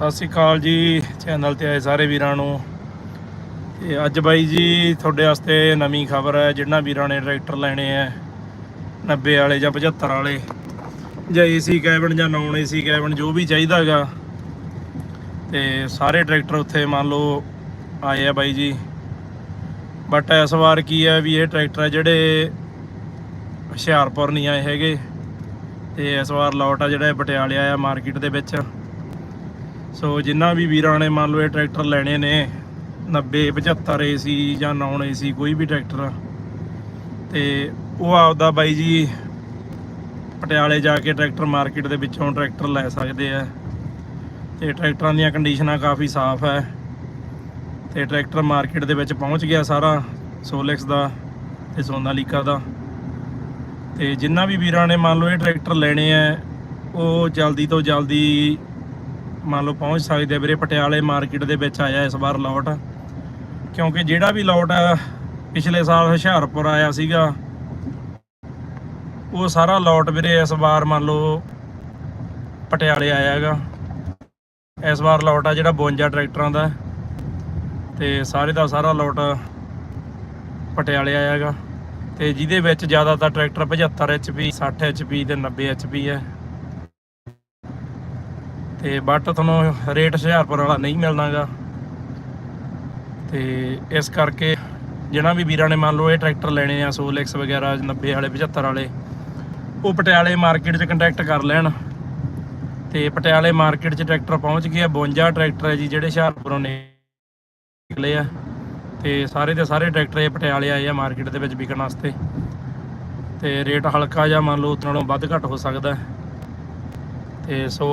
ਸਤਿ ਸ੍ਰੀ ਅਕਾਲ ਜੀ, ਚੈਨਲ ਤੇ ਆਏ ਸਾਰੇ ਵੀਰਾਂ ਨੂੰ। ਤੇ ਅੱਜ ਬਾਈ ਜੀ, ਤੁਹਾਡੇ ਵਾਸਤੇ ਨਵੀਂ ਖਬਰ ਹੈ ਜਿਹਨਾਂ ਵੀਰਾਂ ਨੇ ਟਰੈਕਟਰ ਲੈਣੇ ਆ 90 ਵਾਲੇ ਜਾਂ 75 ਵਾਲੇ, ਜਾਂ ਏਸੀ ਕੈਬਨ ਜਾਂ ਨਾਨ ਏਸੀ ਕੈਬਨ, ਜੋ ਵੀ ਚਾਹੀਦਾ ਚਾਹੀਦਾਗਾ ਤੇ ਸਾਰੇ ਟਰੈਕਟਰ ਉੱਥੇ ਮੰਨ ਲਓ ਆਏ ਆ ਬਾਈ ਜੀ। ਬਟ ਇਸ ਵਾਰ ਕੀ ਹੈ ਵੀ ਇਹ ਟਰੈਕਟਰ ਹੈ ਜਿਹੜੇ ਹੁਸ਼ਿਆਰਪੁਰ ਨਹੀਂ ਆਏ ਹੈਗੇ। ਤੇ ਇਸ ਵਾਰ ਲੋਟ ਆ ਜਿਹੜਾ ਪਟਿਆਲੇ ਆਇਆ ਮਾਰਕੀਟ ਦੇ ਵਿੱਚ। ਸੋ ਜਿੰਨਾ ਵੀ ਵੀਰਾਂ ਨੇ ਮੰਨ ਲਓ ਇਹ ਟਰੈਕਟਰ ਲੈਣੇ ਨੇ 90 75 ਏਸੀ ਜਾਂ ਨਾਨ ਏਸੀ ਕੋਈ ਵੀ ਟਰੈਕਟਰ, ਤੇ ਉਹ ਆਪਦਾ ਬਾਈ ਜੀ ਪਟਿਆਲੇ ਜਾ ਕੇ ਟਰੈਕਟਰ ਮਾਰਕੀਟ ਦੇ ਵਿੱਚੋਂ ਟਰੈਕਟਰ ਲੈ ਸਕਦੇ ਆ। ਤੇ ਟਰੈਕਟਰਾਂ ਦੀਆਂ ਕੰਡੀਸ਼ਨਾਂ ਕਾਫੀ ਸਾਫ਼ ਹੈ। ਤੇ ਟਰੈਕਟਰ ਮਾਰਕੀਟ ਦੇ ਵਿੱਚ ਪਹੁੰਚ ਗਿਆ ਸਾਰਾ, ਸੋਲੈਕਸ ਦਾ ਤੇ ਸੋਨਾਲੀਕਾ ਦਾ। ਤੇ ਜਿੰਨਾ ਵੀ ਵੀਰਾਂ ਨੇ ਮੰਨ ਲਓ ਇਹ ਟਰੈਕਟਰ ਲੈਣੇ ਆ, ਉਹ ਜਲਦੀ ਤੋਂ ਜਲਦੀ ਮੰਨ ਲਓ ਪਹੁੰਚ ਸਕਦੇ ਵੀਰੇ, ਪਟਿਆਲੇ ਮਾਰਕੀਟ ਦੇ ਵਿੱਚ ਆਇਆ ਇਸ ਵਾਰ ਲੋਟ ਕਿਉਂਕਿ ਜਿਹੜਾ ਵੀ ਲੋਟ ਆ, ਪਿਛਲੇ ਸਾਲ ਹੁਸ਼ਿਆਰਪੁਰ ਆਇਆ ਸੀਗਾ। ਉਹ ਸਾਰਾ ਲੋਟ ਵੀਰੇ ਇਸ ਵਾਰ ਮੰਨ ਲਓ ਪਟਿਆਲੇ ਆਇਆ ਹੈਗਾ। ਇਸ ਵਾਰ ਲੋਟ ਆ ਜਿਹੜਾ 52 ਟਰੈਕਟਰਾਂ ਦਾ। ਤੇ ਸਾਰੇ ਦਾ ਸਾਰਾ ਲੋਟ ਪਟਿਆਲੇ ਆਇਆ ਹੈਗਾ। ਤੇ ਜਿਹਦੇ ਵਿੱਚ ਜ਼ਿਆਦਾਤਰ ਟਰੈਕਟਰ 75 HP 60 HP ਤੇ 90 HP ਹੈ। ਤੇ ਬਟ ਤੁਹਾਨੂੰ ਰੇਟ ਹੁਸ਼ਿਆਰਪੁਰ ਵਾਲਾ ਨਹੀਂ ਮਿਲਣਾਗਾ। ਤੇ ਇਸ ਕਰਕੇ ਜਿਹਨਾਂ ਵੀ ਵੀਰਾਂ ਨੇ ਮੰਨ ਲਓ ਇਹ ਟਰੈਕਟਰ ਲੈਣੇ ਆ ਸੋਲੈਕਸ ਵਗੈਰਾ 90 ਵਾਲੇ 75 ਵਾਲੇ, ਉਹ ਪਟਿਆਲੇ ਮਾਰਕੀਟ 'ਚ ਕੰਟੈਕਟ ਕਰ ਲੈਣ। ਤੇ ਪਟਿਆਲੇ ਮਾਰਕੀਟ 'ਚ ਟਰੈਕਟਰ ਪਹੁੰਚ ਗਿਆ ਆ 52 ਟਰੈਕਟਰ ਹੈ ਜੀ, ਜਿਹੜੇ ਹੁਸ਼ਿਆਰਪੁਰੋਂ ਨਿਕਲੇ ਆ। ਤੇ ਸਾਰੇ ਦੇ ਸਾਰੇ ਟਰੈਕਟਰ ਇਹ ਪਟਿਆਲੇ ਆਏ ਆ ਮਾਰਕੀਟ ਦੇ ਵਿੱਚ ਵਿਕਣ ਵਾਸਤੇ। ਤੇ ਰੇਟ ਹਲਕਾ ਜਾਂ ਮੰਨ ਲਓ ਉਸ ਨਾਲੋਂ ਵੱਧ ਘੱਟ ਹੋ ਸਕਦਾ। ਹੈ। ਤੇ ਸੋ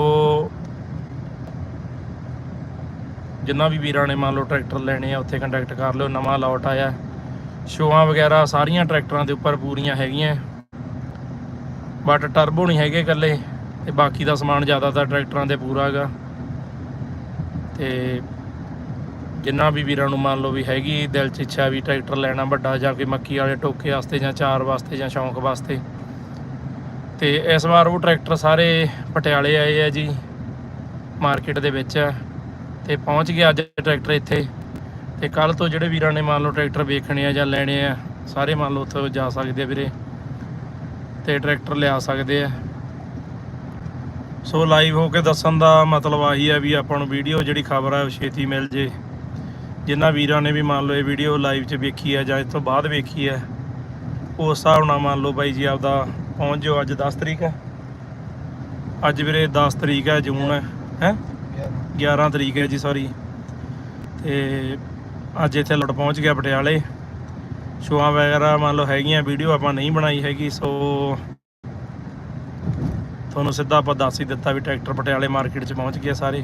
ਜਿੰਨਾ ਵੀ ਵੀਰਾਂ ਨੇ ਮੰਨ ਲਓ ਟਰੈਕਟਰ ਲੈਣੇ ਆ, ਉੱਥੇ ਕੰਟੈਕਟ ਕਰ ਲਿਓ, ਨਵਾਂ ਲੋਟ ਆਇਆ। ਸ਼ੋਆਂ ਵਗੈਰਾ ਸਾਰੀਆਂ ਟਰੈਕਟਰਾਂ ਦੇ ਉੱਪਰ ਪੂਰੀਆਂ ਹੈਗੀਆਂ। ਬਟ ਟਰਬੋ ਨਹੀਂ ਹੈਗੇ ਇਕੱਲੇ, ਤੇ ਬਾਕੀ ਦਾ ਸਮਾਨ ਜ਼ਿਆਦਾਤਰ ਟਰੈਕਟਰਾਂ ਦੇ ਪੂਰਾ ਹੈਗਾ। ਤੇ ਜਿੰਨਾ ਵੀ ਵੀਰਾਂ ਨੂੰ ਮੰਨ ਲਓ ਵੀ ਹੈਗੀ, ਦਿਲ 'ਚ ਇੱਛਾ ਵੀ ਟਰੈਕਟਰ ਲੈਣਾ ਵੱਡਾ ਜਾਂ ਕੋਈ ਮੱਕੀ ਵਾਲੇ ਟੋਕੇ ਵਾਸਤੇ ਜਾਂ ਚਾਰ ਵਾਸਤੇ ਜਾਂ ਸ਼ੌਂਕ ਵਾਸਤੇ। ਤੇ ਇਸ ਵਾਰ ਉਹ ਟਰੈਕਟਰ ਸਾਰੇ ਪਟਿਆਲੇ ਆਏ ਆ ਜੀ ਮਾਰਕੀਟ ਦੇ ਵਿੱਚ। ਤੇ ਪਹੁੰਚ ਗਿਆ ਅੱਜ ਟਰੈਕਟਰ ਇੱਥੇ। ਤੇ ਕੱਲ ਤੋਂ ਜਿਹੜੇ ਵੀਰਾਂ ਨੇ ਮੰਨ ਲਓ ਟਰੈਕਟਰ ਵੇਖਣੇ ਆ ਜਾਂ ਲੈਣੇ ਆ, ਸਾਰੇ ਮੰਨ ਲਓ ਉੱਥੇ ਜਾ ਸਕਦੇ ਆ ਵੀਰੇ। ਤੇ ਟਰੈਕਟਰ ਲਿਆ ਸਕਦੇ ਆ। ਸੋ ਲਾਈਵ ਹੋ ਕੇ ਦੱਸਣ ਦਾ ਮਤਲਬ ਆਹੀ ਹੈ ਵੀ ਆਪਾਂ ਨੂੰ ਵੀਡੀਓ ਜਿਹੜੀ ਖਬਰ ਹੈ ਉਹ ਛੇਤੀ ਮਿਲ ਜੇ। ਜਿਨ੍ਹਾਂ ਵੀਰਾਂ ਨੇ ਵੀ ਮੰਨ ਲਓ ਇਹ ਵੀਡੀਓ ਲਾਈਵ 'ਚ ਵੇਖੀ ਹੈ ਜਾਂ ਇਸ ਤੋਂ ਬਾਅਦ ਵੇਖੀ ਹੈ ਉਸ ਹਿਸਾਬ ਨਾਲ ਮੰਨ ਲਓ ਬਾਈ ਜੀ ਆਪਦਾ ਪਹੁੰਚ ਜਾਓ ਅੱਜ 10 ਤਰੀਕ ਹੈ ਅੱਜ ਵੀਰੇ 10 ਤਰੀਕ ਹੈ ਜੂਨ ਹੈ ਹੈ? 11 ਤਰੀਕ ਹੈ ਜੀ ਸੌਰੀ ਤੇ ਅੱਜ ਇੱਥੇ ਲੁੱਟ ਪਹੁੰਚ ਗਿਆ ਪਟਿਆਲੇ। ਸ਼ੋਆਂ ਵਗੈਰਾ ਮੰਨ ਲਓ ਹੈਗੀਆਂ, ਵੀਡੀਓ ਆਪਾਂ ਨਹੀਂ ਬਣਾਈ ਹੈਗੀ, ਸੋ ਤੁਹਾਨੂੰ ਸਿੱਧਾ ਆਪਾਂ ਦੱਸ ਹੀ ਦਿੱਤਾ ਵੀ ਟਰੈਕਟਰ ਪਟਿਆਲੇ ਮਾਰਕੀਟ 'ਚ ਪਹੁੰਚ ਗਿਆ ਸਾਰੇ।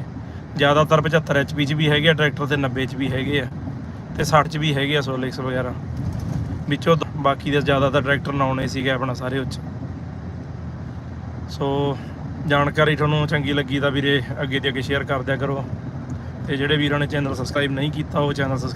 ਜ਼ਿਆਦਾਤਰ 75 HP 'ਚ ਵੀ ਹੈਗੇ ਆ, ਟਰੈਕਟਰ ਤੇ 90 'ਚ ਵੀ ਹੈਗੇ ਆ, ਤੇ 60 'ਚ ਵੀ ਹੈਗੇ ਆ ਸੋਲਿਕਸ ਵਗੈਰਾ। ਵਿੱਚੋਂ ਬਾਕੀ ਦੇ ਜ਼ਿਆਦਾਤਰ ਟਰੈਕਟਰ ਨਾਉਣੇ ਸੀਗੇ ਆਪਣਾ ਸਾਰੇ ਉੱਚ। ਸੋ ਜਾਣਕਾਰੀ ਤੁਹਾਨੂੰ ਚੰਗੀ ਲੱਗੀ ਤਾਂ ਵੀਰੇ ਅੱਗੇ ਤੇ ਅੱਗੇ ਸ਼ੇਅਰ ਕਰ ਦਿਆ ਕਰੋ। ਤੇ ਜਿਹੜੇ ਵੀਰਾਂ ਨੇ ਚੈਨਲ ਸਬਸਕ੍ਰਾਈਬ ਨਹੀਂ ਕੀਤਾ, ਉਹ ਚੈਨਲ ਸਬਸਕ੍ਰਾਈਬ